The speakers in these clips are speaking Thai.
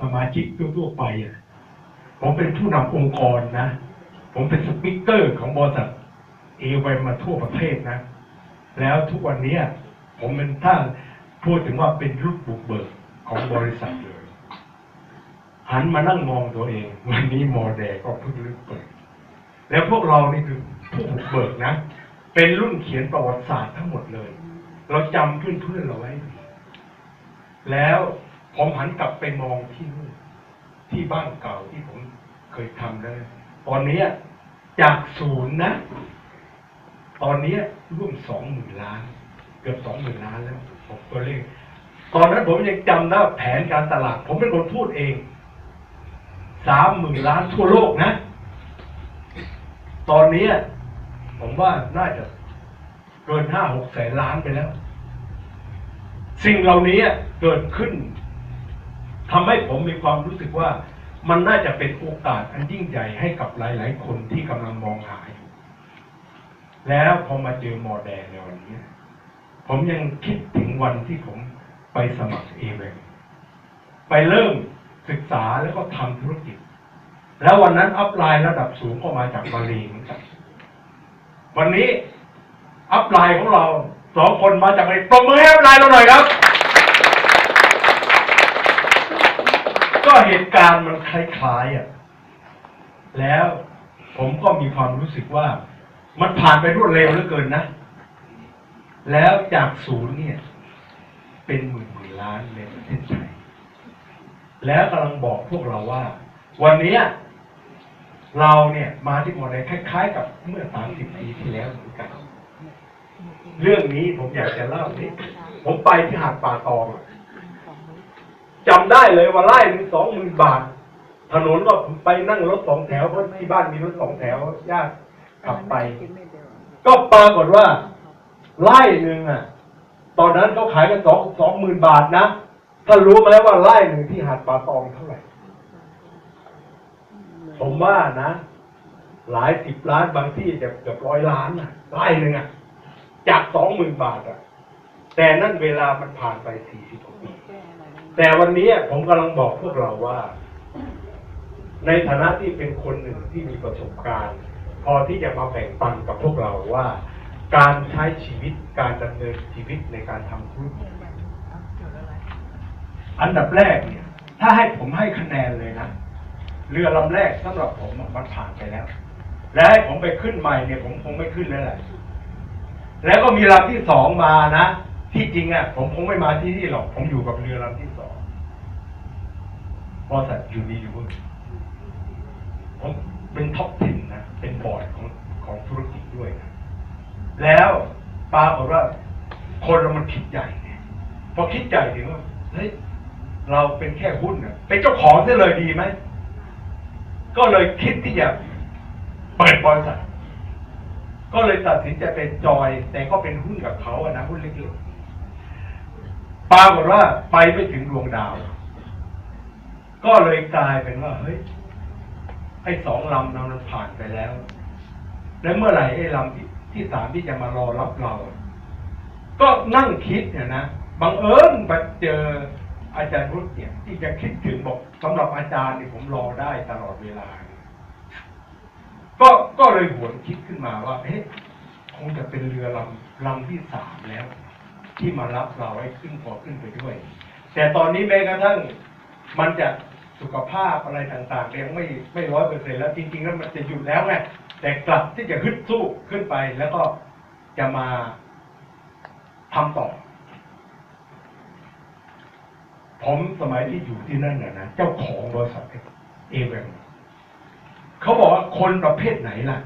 สมาชิกทั่วๆไปอะผมเป็นผู้นำองค์กรนะ ผมเป็นสปิเกอร์ของบริษัทเอวมาทั่วประเทศนะ แล้วทุกวันนี้ผมเป็นถ้าพูดถึงว่าเป็นรุ่นบุกเบิกของบริษัทเลย หันมานั่งมองตัวเอง วันนี้มอแดก็เพิ่งริ่มเปิด แล้วพวกเรานี่คือผู้บุกเบิกนะ เป็นรุ่นเขียนประวัติศาสตร์ทั้งหมดเลย เราจำเพื่อนๆเราไว้ดีแล้ว ผมหันกลับไปมองที่นู่นที่บ้านเก่าที่ผมเคยทำแล้ตอนนี้จากศูนย์นะ ตอนนี้ร่วมสองหมื่นล้าน เกือบสองหมื่นล้านแล้วผมตัวเลขตอนนั้นผมยังจำได้แผนการตลาด ผมเป็นคนพูดเองสามหมื่นล้านทั่วโลกนะ ตอนนี้ผมว่าน่าจะเกินห้าหกแสนล้านไปแล้ว สิ่งเหล่านี้เกิดขึ้น ทำให้ผมมีความรู้สึกว่ามันน่าจะเป็นโอกาสอันยิ่งใหญ่ให้กับหลาย ๆ คนที่กำลังมองหาอยู่ แล้วพอมาเจอมอแดงในวันนี้ผมยังคิดถึงวันที่ผมไปสมัครเอเวไปเริ่มศึกษาแล้วก็ทำธุรกิจ แล้ววันนั้นอัพไลน์ระดับสูงก็มาจากบาลีเหมือนกันวันนี้อัพไลน์ของเราสองคนมาจากบาลีปรบมือให้อัพไลน์เราหน่อยครับ ก็เหตุการณ์มันคล้ายๆอะ แล้วผมก็มีความรู้สึกว่า มันผ่านไปรวดเร็วเหลือเกินนะ แล้วจากศูนย์เนี่ย เป็นหมื่นหมื่นล้านในประเทศไทย แล้วกำลังบอกพวกเราว่า วันนี้เราเนี่ย มาที่มดเลยคล้ายๆ กับเมื่อสามสิบปีที่แล้วเหมือนกัน เรื่องนี้ผมอยากจะเล่านิดผมไปที่หาดป่าตองอะ จำได้เลยว่าไล่หนึ่งสองหมื่นบาท ถนนก็ผมไปนั่งรถสองแถวเพราะที่บ้านมีรถสองแถวญาติขับไป ก็ปรากฏว่าไล่หนึ่งอะ ตอนนั้นเขาขายกันสองสองหมื่นบาทนะถ้ารู้ไหมว่าไล่หนึ่งที่หาดป่าตองเท่าไหร่ ผมว่านะ หลายสิบล้านบางที่จะเกือบร้อยล้านอะไล่หนึ่งอะจากสองหมื่นบาทอะ แต่นั่นเวลามันผ่านไปสี่สิบกว่าปี แต่วันนี้ผมกำลังบอกพวกเราว่า ในฐานะที่เป็นคนหนึ่งที่มีประสบการณ์ พอที่จะมาแบ่งปันกับพวกเราว่า การใช้ชีวิตการดำเนินชีวิตในการทำธุรกิจอันดับแรกเนี่ย ถ้าให้ผมให้คะแนนเลยนะเรือลำแรกสำหรับผมมันผ่านไปแล้ว และให้ผมไปขึ้นใหม่เนี่ย ผมคงไม่ขึ้นแล้วแหละแล้วก็มีลำที่สองมานะที่จริงอะผมคงไม่มาที่นี่หรอก ผมอยู่กับเรือลำที่ส บริษัทยูนิเวอร์ผมเป็นท็อปทินนะ เป็นบอร์ดของของธุรกิจด้วยนะ แล้วปรากว่าคนเรามันคิดใหญ่เนี่ยพอคิดใหญ่ถึงว่าเฮ้ยเราเป็นแค่หุ้นนะเป็นเจ้าของได้เลยดีไหม ก็เลยคิดที่จะเปิดบริษัท ก็เลยตัดสินใจเป็นจอย แต่ก็เป็นหุ้นกับเขาอะนะหุ้นเล็กๆปรากฏว่าไปไม่ถึงดวงดาว ก็เลยกลายเป็นว่าเฮ้ยไอ้สองลำนั้นมันผ่านไปแล้ว แล้วเมื่อไหร่ไอ้ลำที่ที่สามที่จะมารอรับเรา ก็นั่งคิดเนี่ยนะบังเอิญไปเจออาจารย์รุตเนี่ยที่จะคิดถึงบอกสำหรับอาจารย์นี่ผมรอได้ตลอดเวลา ก็ก็เลยหวนคิดขึ้นมาว่าเอ๊ะคงจะเป็นเรือลำลำที่สามแล้ว ที่มารับเราให้ขึ้นพอขึ้นไปด้วย แต่ตอนนี้แม้กระทั่งมันจะ สุขภาพอะไรต่างๆยังไม่ไม่ร้อยเปอร์เซ็นแล้วจริงๆแล้วมันจะหยุดแล้วไงแต่กลับที่จะฮึดสู้ขึ้นไปแล้วก็จะมาทำต่อ ผมสมัยที่อยู่ที่นั่นน่ะนะเจ้าของบริษัทเอเวงเขาบอกว่าคนประเภทไหนล่ะ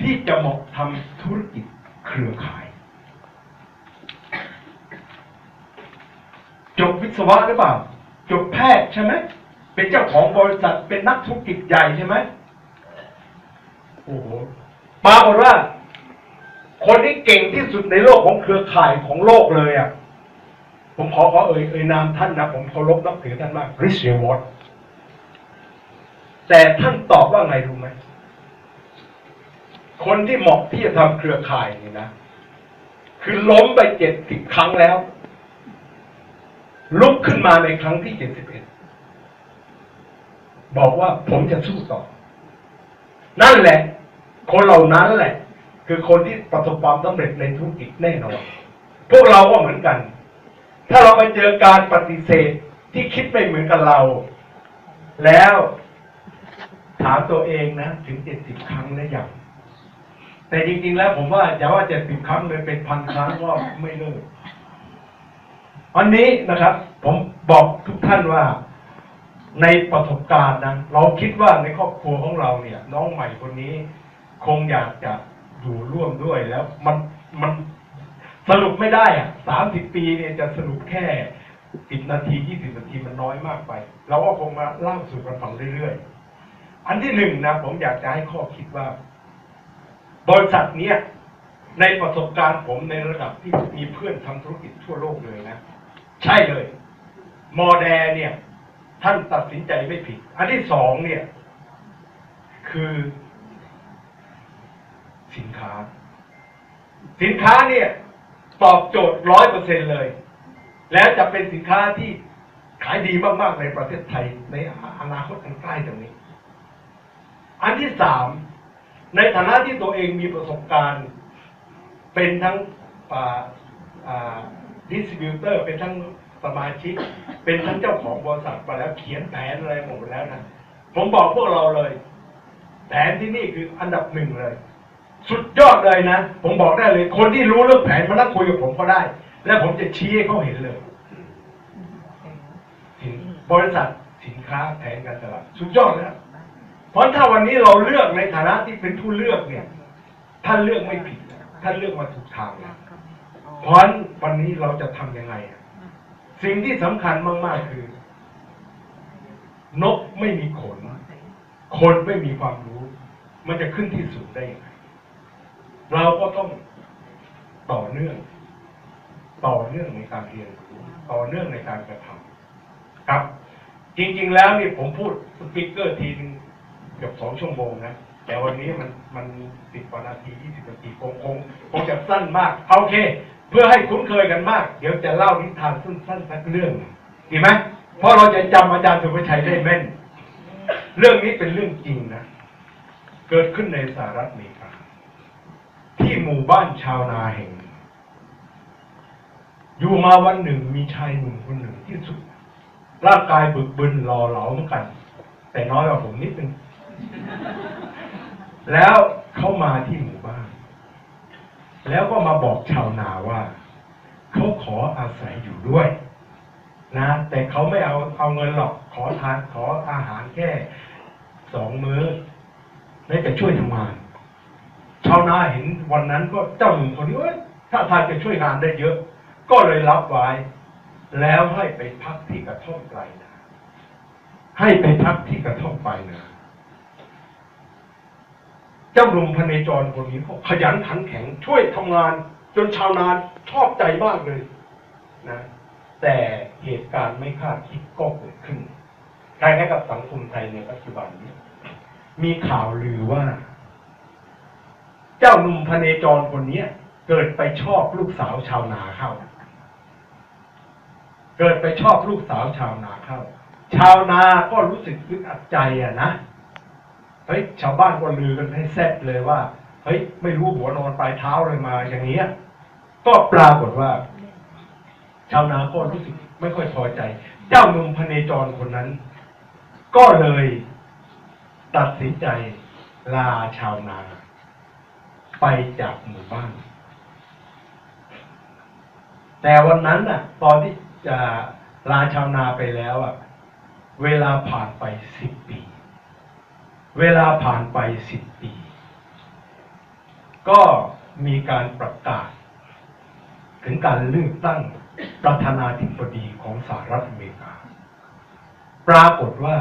ที่จะเหมาะทำธุรกิจเครือข่าย จบวิศวะหรือเปล่า จบแพทย์ใช่ไหม เป็นเจ้าของบริษัทเป็นนักธุรกิจใหญ่ใช่ไหมโอ้โหปรากฏว่า คนที่เก่งที่สุดในโลกของเครือข่ายของโลกเลยอะ ผมขอขอเอ่ยเอ่ยนามท่านนะ ผมเคารพนับถือท่านมากริชเชียวอตแต่ท่านตอบว่าไงรู้ไหม คนที่เหมาะที่จะทำเครือข่ายนี่นะ คือล้มไปเจ็ดสิบครั้งแล้ว ลุกขึ้นมาในครั้งที่เจ็ดสิบเอ็ด บอกว่าผมจะสู้ต่อ นั่นแหละ คนเหล่านั้นแหละ คือคนที่ประสบความสำเร็จในธุรกิจแน่นอน พวกเราก็เหมือนกัน ถ้าเราไปเจอการปฏิเสธที่คิดไม่เหมือนกับเรา แล้วถามตัวเองนะ ถึงเจ็ดสิบครั้งแล้วยังแต่จริงๆแล้วผมว่าอย่าว่าเจ็ดสิบครั้งเลยเป็นพันครั้งก็ไม่เลิกวันนี้นะครับ ผมบอกทุกท่านว่า ในประสบการณ์นะเราคิดว่าในครอบครัวของเราเนี่ย น้องใหม่คนนี้ คงอยากจะอยู่ร่วมด้วยแล้ว มันมันสรุปไม่ได้อะสามสิบปีเนี่ยจะสรุปแค่สิบนาทียี่สิบนาทีมันน้อยมากไป เราก็คงมาเล่าสู่กันฟังเรื่อยๆ อันที่หนึ่งนะผมอยากจะให้ข้อคิดว่า บริษัทเนี้ยในประสบการณ์ผมในระดับที่มีเพื่อนทำธุรกิจทั่วโลกเลยนะ ใช่เลย มอแดเนี่ย ท่านตัดสินใจไม่ผิด อันที่สองเนี่ย คือสินค้า สินค้าเนี่ย ตอบโจทย์ร้อยเปอร์เซ็นเลย แล้วจะเป็นสินค้าที่ขายดีมากๆในประเทศไทย ในอนาคตอันใกล้ตรงนี้ อันที่สามในฐานะที่ตัวเองมีประสบการณ์ เป็นทั้งดิสติบิวเตอร์ เป็นทั้ง สมาชิก เป็นทั้งเจ้าของบริษัทไปแล้วเขียนแผนอะไรหมดแล้วนะผมบอกพวกเราเลย แผนที่นี่คืออันดับหนึ่งเลย สุดยอดเลยนะ ผมบอกได้เลย คนที่รู้เรื่องแผนมานั่งคุยกับผมก็ได้ และผมจะชี้ให้เขาเห็นเลยบริษัทสินค้าแผนการตลาดสุดยอดแล้วเพราะถ้าวันนี้เราเลือกในฐานะที่เป็นผู้เลือกเนี่ย ท่านเลือกไม่ผิด ท่านเลือกมาถูกทางแล้วเพราะนั้นวันนี้เราจะทำยังไงอะ สิ่งที่สำคัญมาก ๆ คือ นกไม่มีขน คนไม่มีความรู้ มันจะขึ้นที่สูงได้ยังไงเราก็ต้องต่อเนื่อง ต่อเนื่องในการเรียนรู้ต่อเนื่องในการกระทำครับ จริง ๆ แล้วนี่ผมพูดสปิเกอร์ทีนึงเกือบสองชั่วโมงนะแต่วันนี้มันมันสิบกว่านาทียี่สิบนาทีคงคงคงจะสั้นมาก โอเค เพื่อให้คุ้นเคยกันมาก เดี๋ยวจะเล่านิทานสั้นๆสักเรื่องดีไหมเพราะเราจะจำอาจารย์สุภชัยได้แม่น เรื่องนี้เป็นเรื่องจริงนะ เกิดขึ้นในสหรัฐอเมริกาที่หมู่บ้านชาวนาแห่งหนึ่งอยู่มาวันหนึ่งมีชายหนุ่มคนหนึ่งที่สุด ร่างกายบึกบึนหล่อเหลาเหมือนกัน แต่น้อยกว่าผมนิดนึง แล้วเขามาที่หมู่บ้าน แล้วก็มาบอกชาวนาว่าเขาขออาศัยอยู่ด้วย นะ แต่เขาไม่เอาเอาเงินหรอกขอทานขออาหารแค่สองมื้อและจะช่วยทำงาน ชาวนาเห็นวันนั้นก็เจ้าหนุ่มคนนี้เอ้ยถ้าทานจะช่วยงานได้เยอะ ก็เลยรับไว้ แล้วให้ไปพักที่กระท่อมไกลนาให้ไปพักที่กระท่อมไปลนา เจ้าหนุ่มพเนจรคนนี้ก็ขยันขันแข็งช่วยทำงาน จนชาวนาชอบใจมากเลยนะแต่เหตุการณ์ไม่คาดคิดก็เกิดขึ้นคล้ายๆกับสังคมไทยในปัจจุบันนี้ มีข่าวลือว่า เจ้าหนุ่มพเนจรคนนี้เกิดไปชอบลูกสาวชาวนาเข้า เกิดไปชอบลูกสาวชาวนาเข้า ชาวนาก็รู้สึกอึดอัดใจอะนะ เฮ้ยชาวบ้านก็ลือกันให้แซ่บเลยว่า เฮ้ย ไม่รู้หัวนอนปลายเท้าเลยมา อย่างเนี้ย ก็ปรากฏว่า ชาวนาก็รู้สึกไม่ค่อยพอใจ เจ้าหนุ่มพเนจรคนนั้น ก็เลยตัดสินใจลาชาวนา ไปจากหมู่บ้าน แต่วันนั้นน่ะ ตอนที่จะลาชาวนาไปแล้วอะ เวลาผ่านไปสิบปี เวลาผ่านไปสิบปี ก็มีการประกาศ ถึงการเลือกตั้งประธานาธิบดีของสหรัฐอเมริกา ปรากฏว่า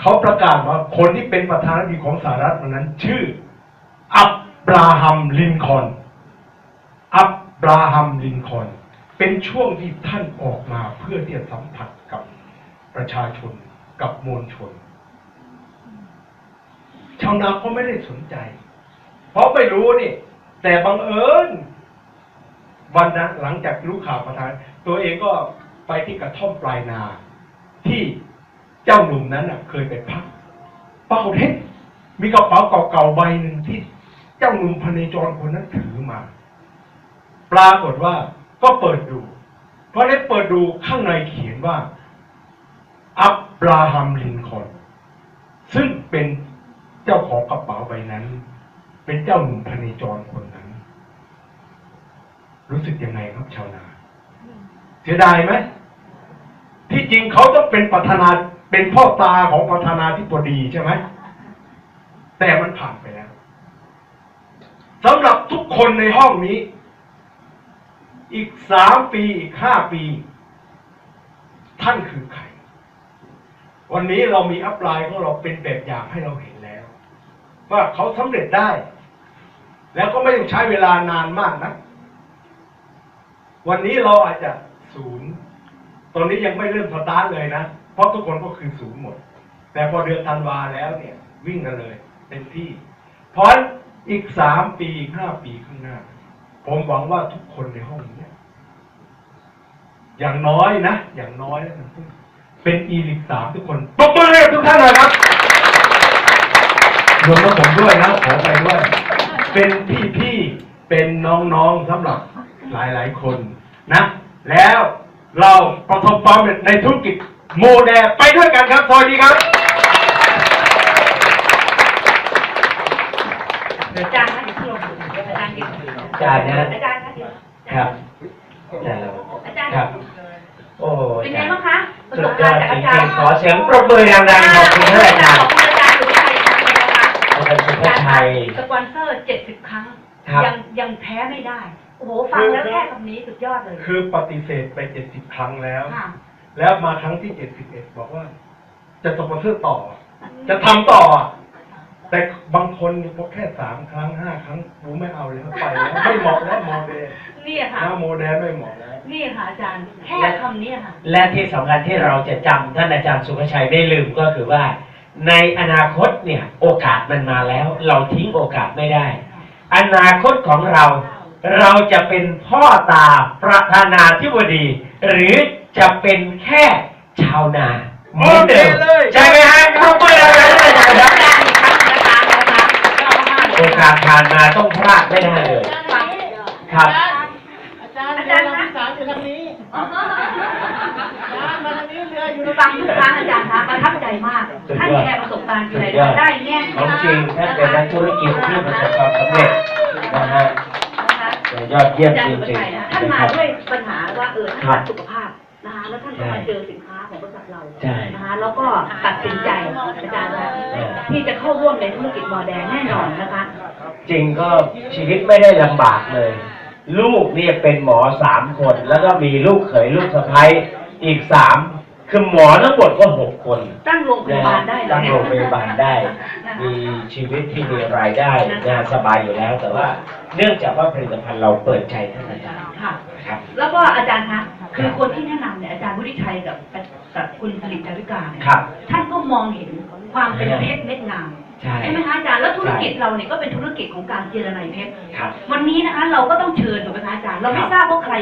เขาประกาศว่าคนที่เป็นประธานาธิบดีของสหรัฐนั้น ชื่อ อับราฮัมลินคอนอับราฮัมลินคอนเป็นช่วงที่ท่านออกมาเพื่อที่จะสัมผัสกับประชาชนกับมวลชน ชาวนาก็ไม่ได้สนใจ เพราะไม่รู้นี่ แต่บังเอิญ วันนั้นหลังจากรู้ข่าวประธาน ตัวเองก็ไปที่กระท่อมปลายนา ที่เจ้าหนุ่มนั้นเคยไปพัก เปราเห็นมีกระเป๋าเก่าๆใบหนึ่งที่เจ้าหนุ่มพเนจรคนนั้นถือมา ปรากฏว่าก็เปิดดูพอได้เปิดดูข้างในเขียนว่า อับราฮัมลินคอนซึ่งเป็น เจ้าของกระเป๋าใบนั้น เป็นเจ้าหนุ่มพเนจรคนนั้น รู้สึกยังไงครับชาวนา เสียดายไหมที่จริงเขาต้องเป็นประธานาเป็นพ่อตาของประธานาธิบดีใช่ไหมแต่มันผ่านไปแล้วสำหรับทุกคนในห้องนี้ อีกสามปีอีกห้าปี ท่านคือใคร วันนี้เรามีอัพไลน์ของเราเป็นแบบอย่างให้เราเห็น ว่าเขาสำเร็จได้ แล้วก็ไม่ต้องใช้เวลานานมากนะ วันนี้เราอาจจะศูนย์ตอนนี้ยังไม่เริ่มสตาร์ทเลยนะ เพราะทุกคนก็คือศูนย์หมด แต่พอเดือนธันวาแล้วเนี่ย วิ่งกันเลยเต็มที่ เพราะอีกสามปีอีกห้าปีข้างหน้า ผมหวังว่าทุกคนในห้องนี้อย่างน้อยนะ อย่างน้อยนะเป็นอีลิกสามทุกคนปรบมือให้ทุกท่านหน่อยครับ รวมทั้งผมด้วยนะขอไปด้วย เป็นพี่ๆ เป็นน้องๆสำหรับหลายๆคนนะ แล้วเราประสบความสำเร็จในธุรกิจโมเดลไปด้วยกันครับสวัสดีครับอาจารย์คะเดี๋ยวที่ลงเดี๋ยวอาจารย์เดี๋ยวอาจารย์นะอาจารย์คะเดี๋ยวครับอาจารย์อาจารย์ครับ โอ้เป็นไงบ้างคะประสุสดบยกาอรดณ์จากจอาริจารงย์ๆขอเสียงปรบมือดังๆขอบคุณท่านอาจารย์ นะคะอาจารย์สุภชัยสปอนเซอร์เจ็ดสิบครั้ง ครับ ยังยังแพ้ไม่ได้ โอ้โห ฟังแล้วแค่คำนี้สุดยอดเลยคือปฏิเสธไปเจ็ดสิบครั้งแล้ว ค่ะแล้วมาครั้งที่เจ็ดสิบเอ็ดบอกว่า จะสปอนเซอร์ต่อ จะทำต่อ แต่บางคนนี่พอแค่สามครั้งห้าครั้งกูไม่เอาแล้วไปแล้วไม่เหมาะแล้วโมเดลนี่ค่ะ นะโมเดลไม่เหมาะแล้ว นี่ค่ะอาจารย์ แค่คำนี้ค่ะ และที่สำคัญที่เราจะจำท่านอาจารย์สุภชัยไม่ลืมก็คือว่า ในอนาคตเนี่ย โอกาสมันมาแล้ว เราทิ้งโอกาสไม่ได้ อนาคตของเรา เราจะเป็นพ่อตาประธานาธิบดี หรือจะเป็นแค่ชาวนาเหมือนเดิมโอเคเลยใช่ไหมฮะปรบมือดังๆให้อาจารย์ครับอาจารย์อีกครั้งนะคะอาจารย์นะคะชอบมากเลโอยกาสผ่านมาต้องพลาดไม่ได้เลยฟังครับ อาจารย์อาจารย์นะสารอยู่ทางนี้ ฟังทุกครั้งอาจารย์คะประทับใจมาก ท่านแชร์ประสบการณ์ทีไรได้แน่ของจริงท่านเป็นนักธุรกิจที่ประสบความสำเร็จนะฮะนะคะยอดเยี่ยมอาจารจย์สุภริงชัยนะๆท่านนะมาครับด้วยปัญหาว่าเออท่านครัรับกสุขภาพนะคะแล้วท่านก็มาเจอสินค้าของบริษัทเราใช่นะคะแล้วก็ตัดสินใจอาจารย์นะเออที่จะเข้าร่วมในธุรกิจมอแดงแน่นอนนะคะ จริงก็ชีวิตไม่ได้ลำบากเลย ลูกเนี่ยเป็นหมอสามคน แล้วก็มีลูกเขยลูกสะใภ้อีกสาม คือหมอทั้งหมดก็หกคนตั้งโรงพนะยาบาฮะลได้เลยตั้งโรงพยาบาลได้ มีชีวิตที่มีรายได้งานสบายอยู่แล้ว แต่ว่าเนื่องจากว่าผลิตภัณฑ์เราเปิดใจเท่านั้นเองค่ะครับ แล้วก็อาจารย์คะคือคนที่แนะนำเนี่ยอาจารย์วุฒิชัยกับกับคุณผลิตจาริกาเนี่ยครับ ท่านก็มองเห็นความเป็นเพชรเม็ดงามใช่ ใช่ไหมคะอาจารย์แล้วธุรกิจเราเนี่ยก็เป็นธุรกิจของการเจรไนเพชรครับ วันนี้นะคะเราก็ต้องเชิญถูกไหมคะอาจารย์เราไม่ครับทราบว่าใคร